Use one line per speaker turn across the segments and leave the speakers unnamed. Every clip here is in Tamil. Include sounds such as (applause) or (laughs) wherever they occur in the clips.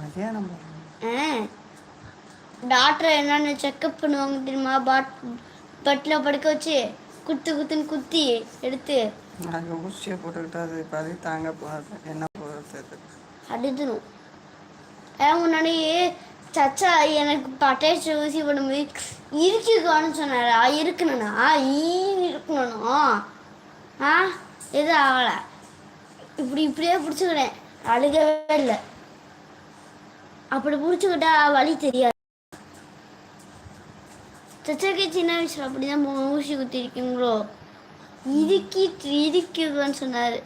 மதியானம்
டாக்டர் என்னென்ன செக்கப் பண்ணுவாங்க தெரியுமா? பாட் பெட்டில் படுக்க வச்சு குத்து குத்துன்னு குத்தி எடுத்து.
நாங்கள் ஊசியை போட்டுக்கிட்டு அது பதி தாங்க போகாது. என்ன போகிறது
அடிக்கணும் ஏன் முன்னாடி சச்சா எனக்கு பட்டாசு ஊசி போடும்போது இருக்குக்கான்னு சொன்னாரா. இருக்கணும்னா ஈ இருக்கணும்னா ஆ எதுவும் ஆகலை. இப்படி இப்படியே பிடிச்சிக்கிட்டேன் அழுகவே இல்லை. அப்படி பிடிச்சிக்கிட்டா வலி தெரியாது. சச்சாக்கு சின்ன வயசுல அப்படிதான் மூணு ஊசி குத்தி இருக்கீங்களோ இறுக்கி இருக்குதுன்னு சொன்னாரு.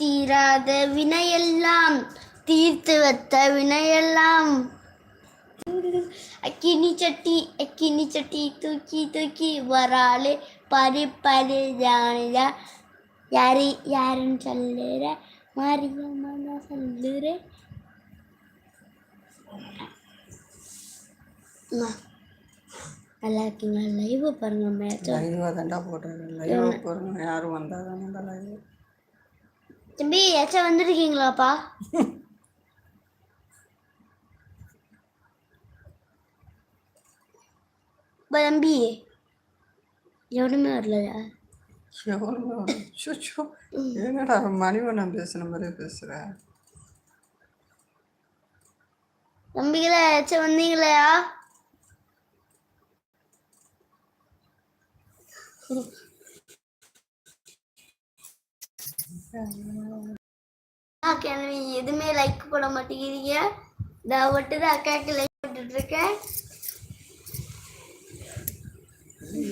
தீராத வினையெல்லாம் தீர்த்து வைத்த வினையெல்லாம். அக்கினி சட்டி அக்கினி சட்டி தூக்கி தூக்கி வராளே பரு பரு ஜானிதா யாரு யாருன்னு சொல்லுற? மாரியம்மா தான் சொல்லுறேன் நல்லா இருக்கீங்களா? லைவ் பாருங்க மேட்ச்
லைவாக தாண்டா போட்டுருக்கேன் லைவாக யாரும் வந்தால் தானே லைவ்
தம்பி ஏச்சா வந்திருக்கீங்களாப்பா? (laughs) தம்பி. எவனுமே வரலையா?
எவ்வளோ சுச்சோ என்னடா மணிவண்ணன் பேசுன மாதிரி பேசுகிற
தம்பிகளா ஏச்சா வந்தீங்களா? எதுவுமே லைக் போட மாட்டேங்கிறீங்க. நான் மட்டும் தான் அக்காவுக்கு லைக் போட்டுட்டு இருக்கேன்.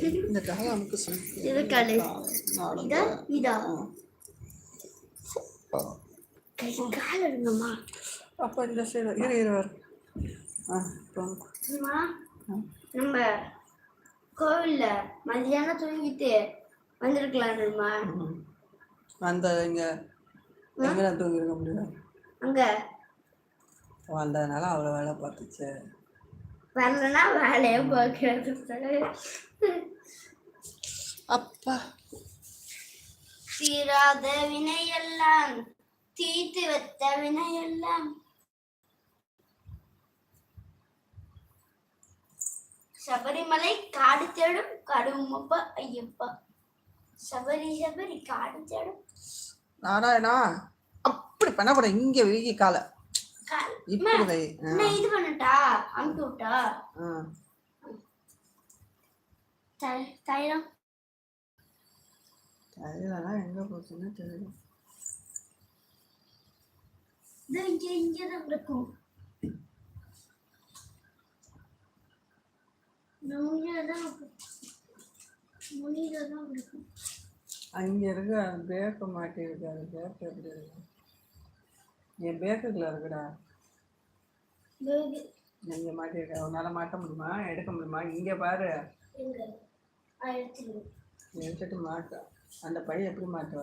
இந்த
காலு. இதா? இதா? கை கால் எடுங்கம்மா.
அப்போ இந்த சைடு இரு இரு வர ஆ
நம்ம கோவில்ல மதியானம் தூங்கிட்டு வந்திருக்கலாம்மா.
அந்த இங்கே எங்கே தூங்கிருக்க முடியும்?
அங்க.
வந்ததுனால அவ்வளோ வேலை பார்த்துச்சு.
வரலன்னா வேலையை பார்க்கறது
அப்பா.
தீராத வினையெல்லாம் தீர்த்து வைத்த வினையெல்லாம். சபரிமலை காடு தேடும் கடுமப்பா ஐயப்பா. சபரி சபரி காடு தேடும்.
நாராயணா அப்படி பண்ணக்கூடாது. இங்கே வீங்கி காலை
கால்.
இப்படி
நான் இது பண்ணட்டா? அமுக்கி விட்டா? தைலம்.
தைலனா எங்கே போச்சுன்னு தெரியல.
இது இங்க இங்கதான் இருக்கும் இருக்கும். இருக்கும்
அங்கே இருக்க பேக்கு மாட்டி இருக்கு அது பேக்கு எப்படி இருக்கு? என் பேக்குக்குள்ள இருக்குடா. இங்கே மாட்டி இருக்க. உன்னால் மாட்ட முடியுமா? எடுக்க முடியுமா? இங்கே பாரு. எடுத்துட்டு மாட்ட. அந்த பையன் எப்படி மாட்டுவ?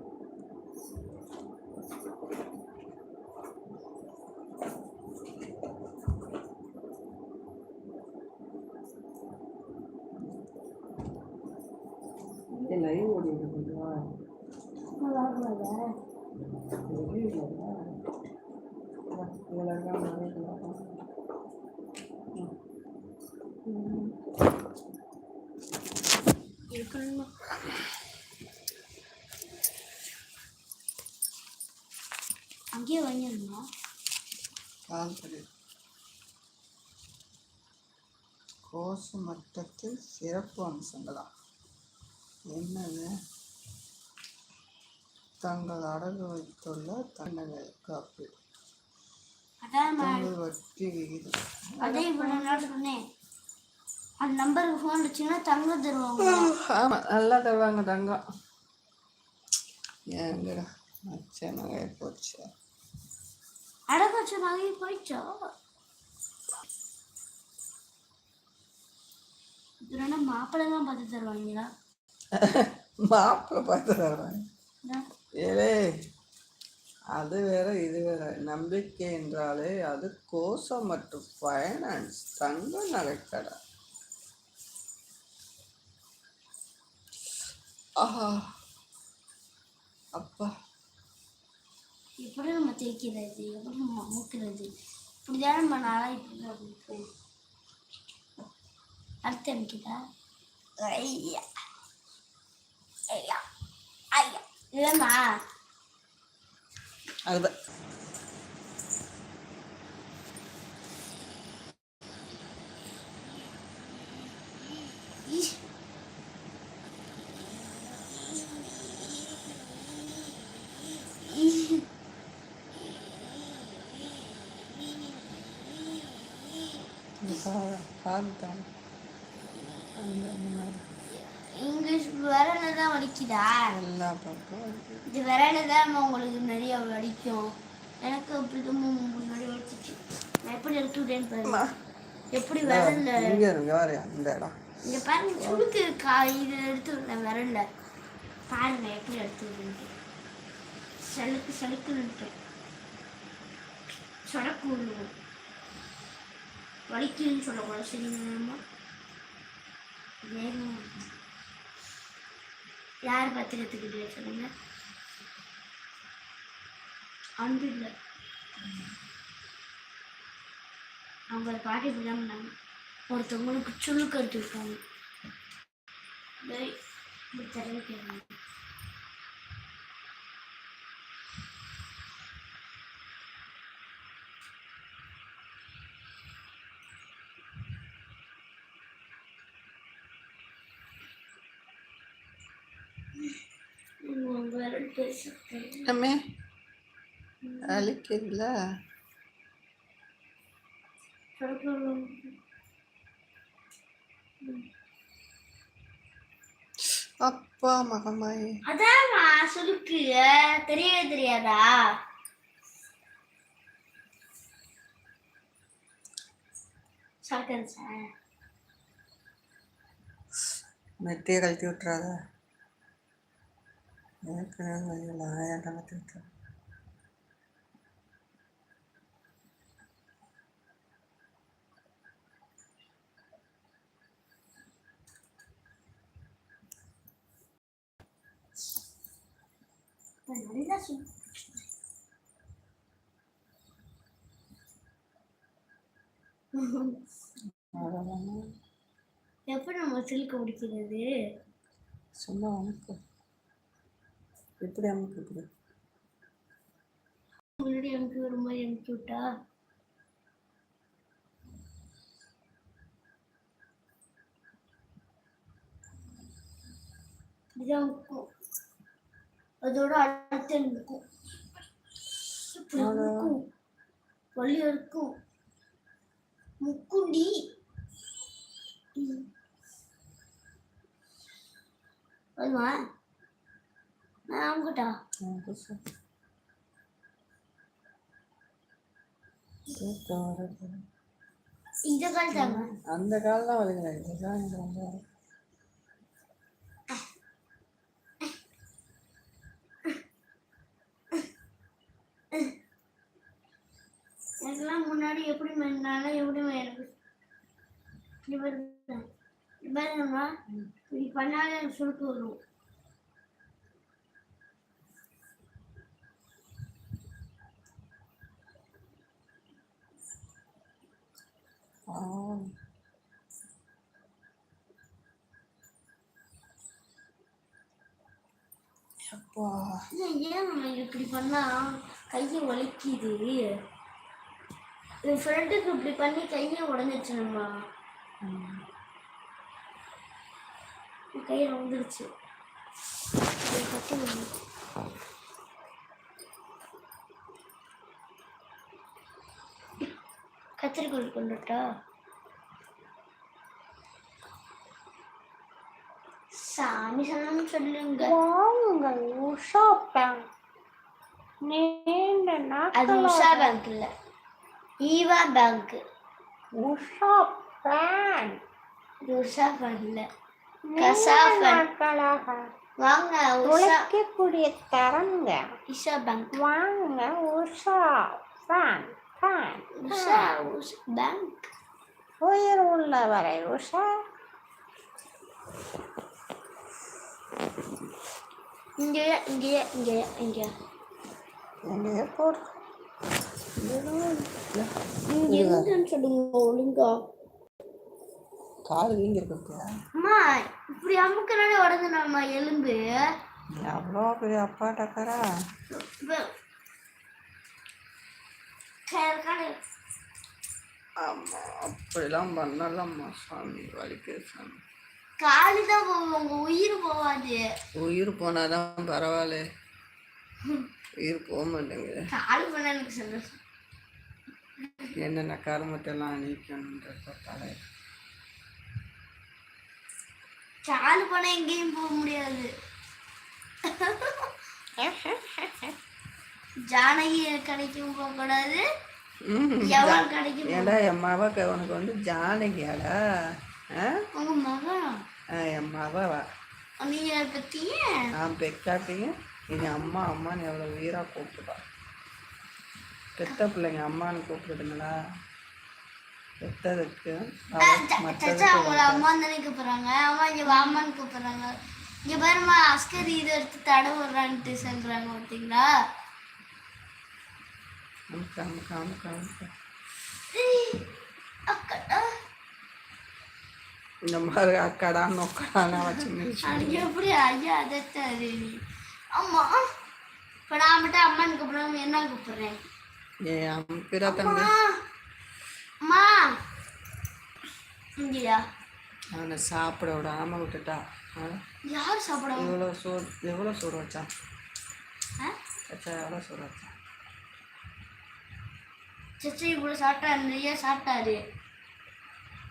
இருக்கணுமா அங்கேயே வாங்கியிருந்தோம்
கால் கோசு மட்டத்தில் சிறப்பு அம்சங்களா? என்னது? தங்கள் அடகு வைத்துள்ள தண்டனை காப்பீடு. வட்டி விகிதம்
அதே இவ்வளோ நாள் சொன்னேன். அந்த நம்பருக்கு ஃபோன் வச்சுன்னா தங்கம் தருவாங்க.
ஆமாம் நல்லா தருவாங்க தங்கம். ஏங்கடா மச்ச நகை போச்சு.
அடகாச்ச நகை போயிடுச்சா? இதுனா மாப்பிள்ளை தான் பார்த்து தருவாங்களா?
மாப்பிள்ளை பார்த்து தருவாங்க. ஏலே அது வேற இது வேற. நம்பிக்கை என்றாலே அது கோசம் மற்றும் ஃபைனான்ஸ் தங்க நகைக்கடை. ஆஹா. அப்பா.
இப்படி நம்ம தேய்க்கிறது எப்படி நம்ம அமுக்கிறது இப்படிதான் நம்ம நாளாக இப்படி போகும் அடுத்து எனக்குதா ஐயா. ஐயா. ஐயா. இல்லைம்மா.
அதுதான்
ஈஷ். ஈஷ்.
பார்த்தான் அந்த மாதிரி
இங்கிலீஷ் விரல தான் வலிக்குதா
எல்லா பக்கம்
இது விரல தான் உங்களுக்கு நிறைய வலிக்கும். எனக்கு அப்படிதான் முன்னாடி வலிச்சிச்சு. நான் எப்படி எடுத்து விட்டேன்னு பாருங்க எப்படி விரல்ல
இங்கே இருங்க வேற இந்த இடம்.
இங்க பாருங்க சுளுக்கு இருக்கா? இது எடுத்து விட்டேன் விரல்ல. பாருங்க எப்படி எடுத்து விட்டேன் சலுக்கு சலுக்குன்னு சொடக்கு விடுவோம் வலிக்குதுன்னு சொல்லக்கூடாது சரிங்களா வேகமா யார் பத்திரத்துக்கிட்டே சொல்லுங்க? அன்பு இல்லை. அவங்க பாட்டி இப்படிதான் பண்ணாங்க ஒருத்தவங்களுக்கு சுழுக்கு எடுத்து விட்டாங்க தடவை உங்க விரல் பேசுறேன்
அம்மே அழிக்கிறீங்கள அப்பா மகமாய்
அதான்மா சுருக்கு தெரியவே தெரியாதா?
மெட்டியை கழட்டி விட்டுறாத. (laughs) ஏற்கனவே வழியில் ஆயிரம் அவ்வளோதானே
எப்படி நம்ம சில்க முடிக்கிறது
சும்மா அமுக்கு எப்படி அமுக்கு இப்படி
முன்னாடி அனுப்பி ஒரு மாதிரி அனுப்பி விட்டா? இப்படிதான் இருக்கும். அதோட அடுத்து இருக்கும் இருக்கும் வலி இருக்கும். முக்குண்டி.
வருது.
இந்த கால் தாங்க.
அந்த கால் தான் வலிக்கல இதுதான் எனக்கு ரொம்ப வலி.
எனக்குலாம் முன்னாடி எப்படி மேனாலும் எப்படி எனக்கு இப்படி பாருங்க இப்படி பாருங்கம்மா இப்படி பண்ணாலே எனக்கு சுருக்கு வரும்.
அப்பா.
ஏன் ஏன் நம்ம இப்படி பண்ணா? கையை வலிக்குது. என் ஃப்ரெண்டுக்கு இப்படி பண்ணி கையை உடஞ்சிருச்சு நம்ம
ம்.
என் கையை உடஞ்சிருச்சு இதை கட்டி விடணும். கத்திரிக்கோள் கொண்டுட்டா? சாமி சரணம் சொல்லுங்க.
வாங்குங்கள் உஷா பேங்க் நீண்ட
அது உஷா பேங்க் இல்ல. ஈவா பேங்க்
உஷா பேங்க்
இது உஷா பேங்க் இல்ல. கசாஃபன்
நாட்களாக
வாங்க
உழைக்கக்கூடிய தரங்க.
உஷா பேங்க்
வாங்க Usha bank bank
Usha Usha bank
உயிர் உள்ளவரை உஷா
இங்க இங்க இங்க இங்கே
எங்கேயே போடு
இங்க சொல்லுங்க ஒழுங்கா
கால் வீங்கி
அம்மா இப்படி அமுக்கனாலே உடஞ்சு நம்ம எலும்பு
எவ்வளோ பெரிய அப்பா டக்கரா ஆமாம் அப்படிலாம் பண்ணலாம்மா சாமி வலிக்குது சாமி.
காலு தான் போகும் உங்க உயிர் போகாது
உயிர் போனாதான் பரவாயில்ல. உயிர் போக மாட்டேங்குது.
காலு எனக்கு சந்தோஷம்.
என்னென்ன கருமத்தெல்லாம் நீக்கணுன்ற தலை
காலு பண்ண எங்கேயும் போக முடியாது. (laughs) ஜானகி கடைக்கும் போக கூடாது. எவன் கடைக்கும்
ஏண்டா என் மவ உனக்கு வந்து ஜானகியாடா?
உங்க மகன்
ஆ, என் மவ
நீங்க பத்திய?
நான் பெக்காட்டிங்க இனி அம்மா அம்மான்னு எவ்வளோ உயிராக கூப்பிடுவா பெத்த பிள்ளைங்க அம்மான்னு கூப்பிடுதுங்களா? பெத்ததுக்கு அவ
சச்சா
மற்றதுக்கு
அவங்கள அம்மா தானே கூப்பிடுறாங்க? அம்மா இங்க வாமான்னு கூப்பிடுறாங்க. இங்க பாருமா அஸ்கர் இதை எடுத்து தடவுறான்ட்டு சொல்றாங்க பார்த்தீங்களா?
அமுக்கு அமுக்கு அமுக்கு அமுக்கு இந்த மாதிரி அக்கடா நொக்கடான்னு வச்சு
அது எப்படி ஐயா அதட்டாரு நீ அம்மா இப்போ நான் மட்டும் அம்மான்னு கூப்பிடுறாங்க என்ன கூப்பிடுறேன்
ஏ அமுக்குடா தம்பி
அம்மா இங்கயா
அவனை சாப்பிட விடாம விட்டுட்டா?
யார் சாப்பிடுவோம்
எவ்வளோ சோறு எவ்வளோ சோறு வச்சான் வச்சா எவ்வளோ சோறு வச்சான்
சச்சி இவ்வளோ சாப்பிட்டாரு நிறைய சாப்பிட்டாரு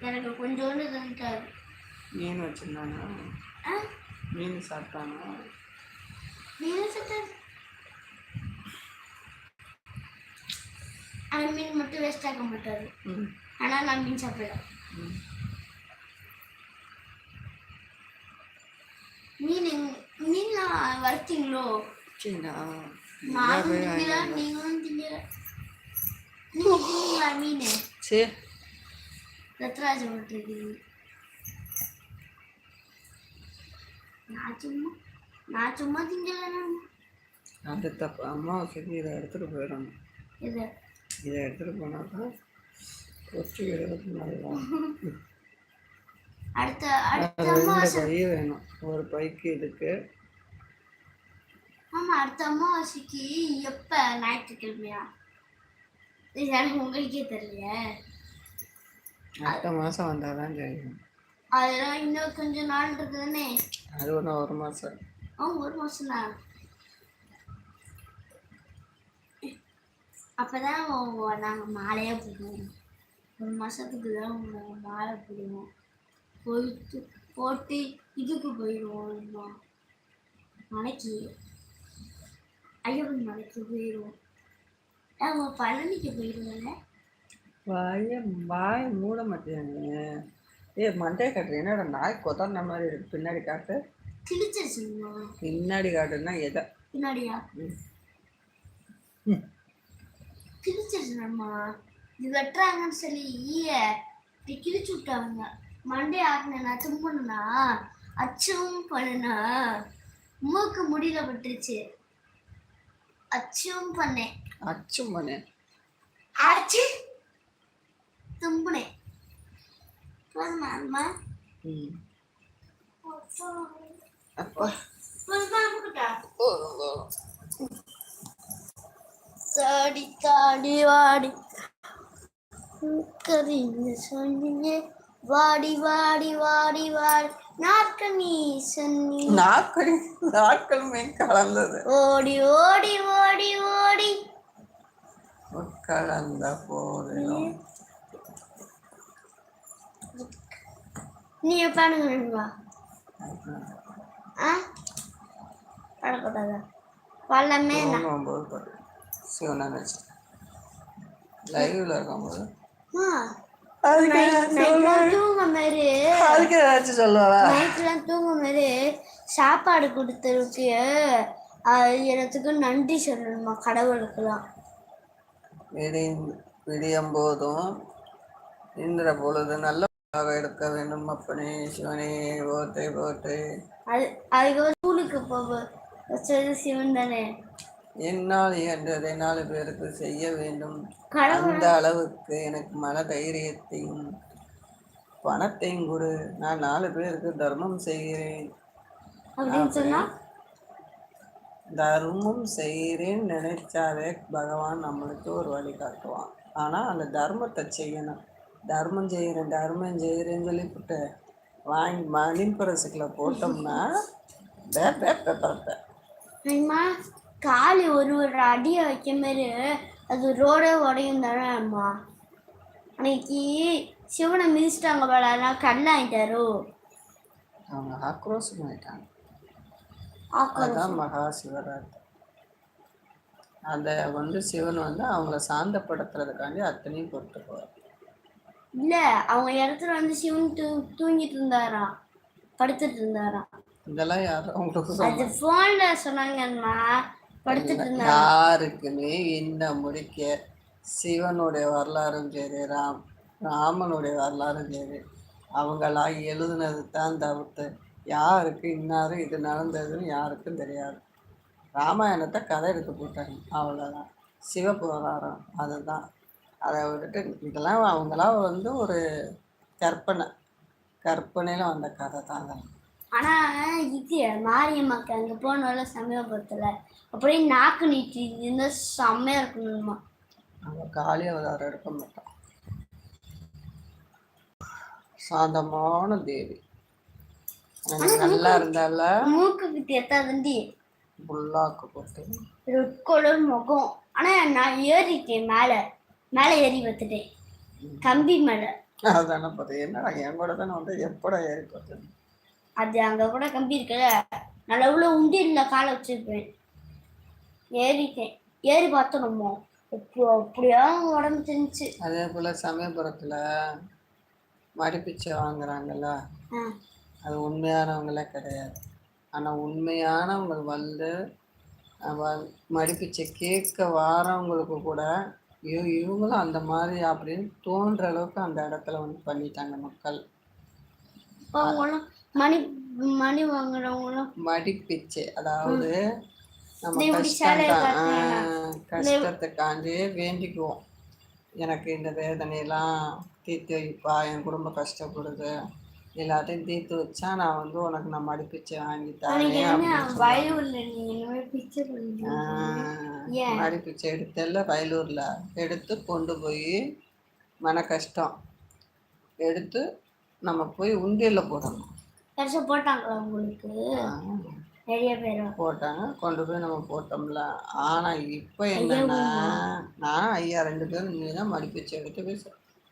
எனக்கு கொஞ்சோண்டு தந்துட்டாரு
மீன் வச்சிருந்தானா
ஆ
மீன் சாப்பிட்டானா
மீன் சாப்பிட்டாரு அவன் மீன் மட்டும் வேஸ்ட் ஆக்க மாட்டாரு
ம்
ஆனால் நான் மீன் சாப்பிடல
ம்.
மீன் எங்க- மீன்லாம் வறுத்தீங்களோ
சரிண்ணா
நானும் திங்கல நீங்களும் திங்கல நீங்க தின்னீங்களா மீன்
சரி
ரத்ராஜ் விட்டுருக்கீங்க நான் சும்மா நான் சும்மா திங்கல
அது தப்பு அம்மாவுக்கு இதை எடுத்துகிட்டு போயிடணும்
இது
இதை எடுத்துகிட்டு போனாக்கா கொச்சு எழுபத்தி நாலு
அடுத்த அடுத்த
பை வேணும் ஒரு பைக்கு இதுக்கு
ஆமா அடுத்த அமாவாசைக்கு எப்ப ஞாயிற்றுக்கிழமையா எனக்கு உங்களுக்கே தெரியல.
அடுத்த மாதம் வந்தால் தான் தெரியும்.
அதெல்லாம் இன்னும் கொஞ்சம் நாள் இருக்குதுன்னு.
அது ஒன்று ஒரு மாதம்
ஆ ஒரு மாசம் தான் அப்பதான் ஒ- நாங்க மாலையா போடுவோம். ஒரு மாசத்துக்கு தான் நாங்க மாலை போடுவோம். போயிட்டு போட்டு இதுக்கு போயிடுவோம் மலைக்கு. ஐயப்பன் மலைக்கு போயிடுவோம் அவங்க பழனிக்கு போயிடுவோம்ல
வாய வாய் மூட மாட்டேங்க ஏ மண்டே கட்டுறேன் என்னடா நாய் கொத்தாந்த மாதிரி இருக்கு பின்னாடி காட்டு.
கிழிச்சிருச்சுங்களா
பின்னாடி காட்டுன்னா எதை?
பின்னாடியா?
ம். ம்.
கிழிச்சிருச்சுமா இது வெட்டுறாங்கன்னு சொல்லி இப்படி கிழிச்சு விட்டாங்க. மண்டே ஆக்குனா தும்புனா அச்சும் பண்ணுனா மூக்கு முடியல பட்டுருச்சு அச்சும் பண்ணேன்.
ம். அப்பா.
போதுமா அம்முக்கிட்டா?
போதும் போதும்
தாடி தாடி வாடி. வாடி வாடி வாடி நாட்கள் நீ சொன்னி
நாட்கள் நாட்களுமே கலந்தது.
ஓடி ஓடி ஓடி ஓடி.
கலந்த போதிலும்
நீ பாடுங்க
ம்.
ஆ பாடக்கூடாதா
பாரு சிவனை லைவ்ல இருக்கும்போது
அம்மா,
அதுக்கு
நைட்லாம் தூங்க மாதிரி
அதுக்கு ஏதாச்சும் சொல்லுவாளா
நைட்லாம் தூங்க மாதிரி சாப்பாடு கொடுத்ததுக்கு அது எனக்கு நன்றி சொல்லணுமா கடவுளுக்குலாம்
விடியும் விடியும் போதும். இன்ற பொழுது நல்ல எடுக்க வேண்டும். அப்பனே சிவனே போட்டே போட்டே
அது அதுக்கு ஸ்கூலுக்கு போக வச்சது சிவன் தானே
என்னால் இயன்றதை நாலு பேருக்கு செய்ய வேண்டும். அந்த அளவுக்கு எனக்கு மன தைரியத்தையும் பணத்தையும் கொடு. நான் நாலு பேருக்கு தர்மம் செய்கிறேன்.
அப்படின்னு சொன்னா?
தர்மம் செய்கிறேன்னு நினைச்சாவே பகவான் நம்மளுக்கு ஒரு வழி காட்டுவான். ஆனால் அந்த தர்மத்தை செய்யணும். தர்மம் செய்கிறேன் தர்மம் செய்கிறேன்னு சொல்லிவிட்டு வாங்கி மணி பரசுக்குள்ள போட்டோம்னா.
அம்மா காலி ஒரு ஒரு அடியை வைக்க மாதிரி அது ரோடே உடையும் தானே அம்மா? அன்னைக்கு சிவனை மிதிச்சிட்டாங்க போல அதெல்லாம் கல்ல ஆயிட்டாரோ
அவங்க ஆக்ரோஷமாயிட்டாங்க. அதான் மகா சிவராத்திரி அதை வந்து சிவன் வந்து அவங்கள சாந்தப்படுத்துறதுக்காண்டி அத்தனையும் பொறுத்து போவார்.
இல்ல அவங்க இடத்துல வந்து சிவன் தூ தூங்கிட்டு இருந்தாராம் படுத்துட்டு இருந்தாராம்
இதெல்லாம் யாரும் அவங்களுக்கு
அது போன்ல சொன்னாங்கம்மா. படுத்துட்டு இருந்தா
யாருக்குமே இந்த முடிக்க சிவனுடைய வரலாறும் சரி ராம் ராமனுடைய வரலாறும் சரி அவங்களா எழுதுனது தான் தவிர்த்து யாருக்கு இன்னாரும் இது நடந்ததுன்னு யாருக்கும் தெரியாது. ராமாயணத்தை கதை எடுத்து போட்டாங்க அவ்வளோதான் சிவபுராணம் அதுதான். அதை விட்டுட்டு இதெல்லாம் அவங்களா வந்து ஒரு கற்பனை. கற்பனையில் வந்த கதை தான் அதெல்லாம்
ஆனா இது மாரியம்மாக்கு அங்க போனோம்ல சமயபுரத்துல அப்படியே நாக்கு நீட்டி இருந்தா செம்மையா இருக்கணுமா
அவங்க காளி அவதாரம் எடுக்க மாட்டான். சாந்தமான தேவி. நல்லா இருந்தால?
மூக்கு கிட்ட எத்தாதண்டி
புல்லாக்கு போட்டு.
ரெட் கலர் முகம். ஆனா நான் ஏறிட்டேன் மேல. மேல ஏறி பார்த்துட்டேன் கம்பி மேல.
அதானே பார்த்தேன் என்னடா என் கூட தானே வந்து எப்படா ஏறி பார்த்தேன்
அது அங்க கூட கம்பி இருக்குல்ல. நான் எவ்வளவு உண்டியல்ல காலை வச்சிருப்பேன். ஏறிட்டேன். ஏறி பார்த்தோம் இப்போ அப்படியா உடம்பு தெரிஞ்சு
அதே போல் சமயபுரத்தில் மடிப்பிச்சை வாங்குறாங்கல்ல? அது உண்மையானவங்களே கிடையாது. ஆனால் உண்மையானவங்க வந்து மடிப்பிச்சை கேட்க வாரவங்களுக்கு கூட ஐயோ இவங்களும் அந்த மாதிரி அப்படின்னு தோன்ற அளவுக்கு அந்த இடத்துல வந்து பண்ணிட்டாங்க மக்கள்.
மணி மணி வாங்குறவங்களும்
மடிப்பிச்சை அதாவது நம்ம கஷ்டம். கஷ்டத்துக்காண்டி வேண்டிக்குவோம். எனக்கு இந்த வேதனையெல்லாம் தீர்த்து வைப்பா என் குடும்பம் கஷ்டப்படுது. எல்லாத்தையும் தீர்த்து வச்சா நான் வந்து உனக்கு நான் மடிப்பிச்சை வாங்கி தரேன்? மடிப்பிச்சை எடுத்தல வயலூரில். எடுத்து கொண்டு போய் மன கஷ்டம் எடுத்து நம்ம போய் உண்டியலில் போடணும்.
போட்டாங்களா உங்களுக்கு?
ஆஹ்.
நிறைய பேர்?
போட்டாங்க. கொண்டு போய் நம்ம போட்டோம்ல. ஆனால் இப்போ என்னன்னா நான் ஐயா ரெண்டு பேரும் நீ தான் மடிப்பிச்சு எடுத்து போய்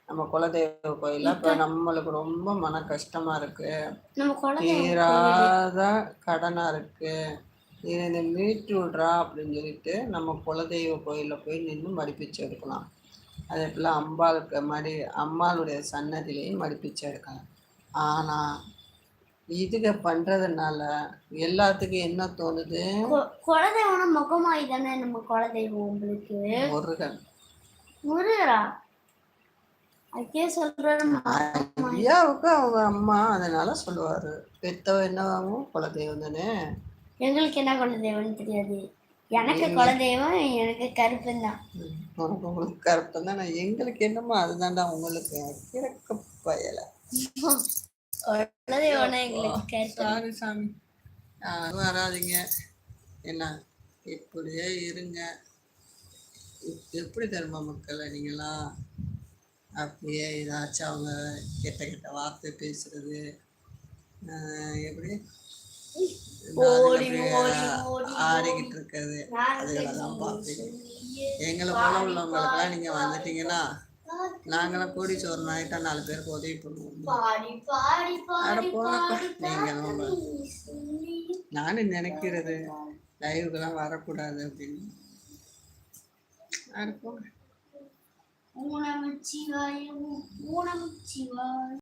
நம்ம குலதெய்வ கோயிலில் இப்போ நம்மளுக்கு ரொம்ப மன கஷ்டமா இருக்கு. தீராத கடனாக இருக்கு. இதை மீட்டு விட்றா அப்படின்னு சொல்லிட்டு நம்ம குலதெய்வ கோயிலில் போய் நின்று மடிப்பிச்சு எடுக்கலாம். அதே போல் அம்பாளுக்கு மடி அம்மாளுடைய சன்னதிலையும் மடிப்பிச்சு எடுக்கலாம். ஆனால் இதுக பண்ணுறதுனால எல்லாத்துக்கும் என்ன தோணுது?
கு- குலதெய்வம்னா முகமாயி தானே நம்ம குலதெய்வம் உங்களுக்கு?
முருகன்.
முருகரா?
ஐயாவுக்கு அவங்க அம்மா அதனால சொல்லுவாரு. பெத்தவ என்னவாகும் குலதெய்வம் தானே.
எங்களுக்கு என்ன குலதெய்வம்னு தெரியாது. எனக்கு குலதெய்வம் எனக்கு கருப்பன் தான்.
உனக்கு உங்களுக்கு கருப்பம் தானே. எங்களுக்கு என்னமோ அதுதான்டா உங்களுக்கு கிழக்கு பயலை.
குலதெய்வம்னா எங்களுக்கு கருப்பன்.
சாரி சாமி. யாரும் வராதீங்க. என்ன இப்படியே இருங்க. எப்படி தருமா மக்களை நீங்களாம் அப்படியே ஏதாச்சும் அவங்க கெட்ட கெட்ட வார்த்தை பேசுறது. எப்படி? ஆடிக்கிட்டு இருக்கிறது. அதுகளெல்லாம் பார்ப்பீங்க. எங்களை போல உள்ளவங்களுக்கெல்லாம் நீங்கள் வந்துட்டீங்கன்னா நாங்களாம் கோடீஸ்வரன் ஆகிட்டா நாலு பேருக்கு உதவி பண்ணுவோம். நானும் நினைக்கிறது லைவுக்கெல்லாம் வரக்கூடாது அப்படின்னு.
ஊனமுச்சிவாய ஊனமுச்சிவாய்.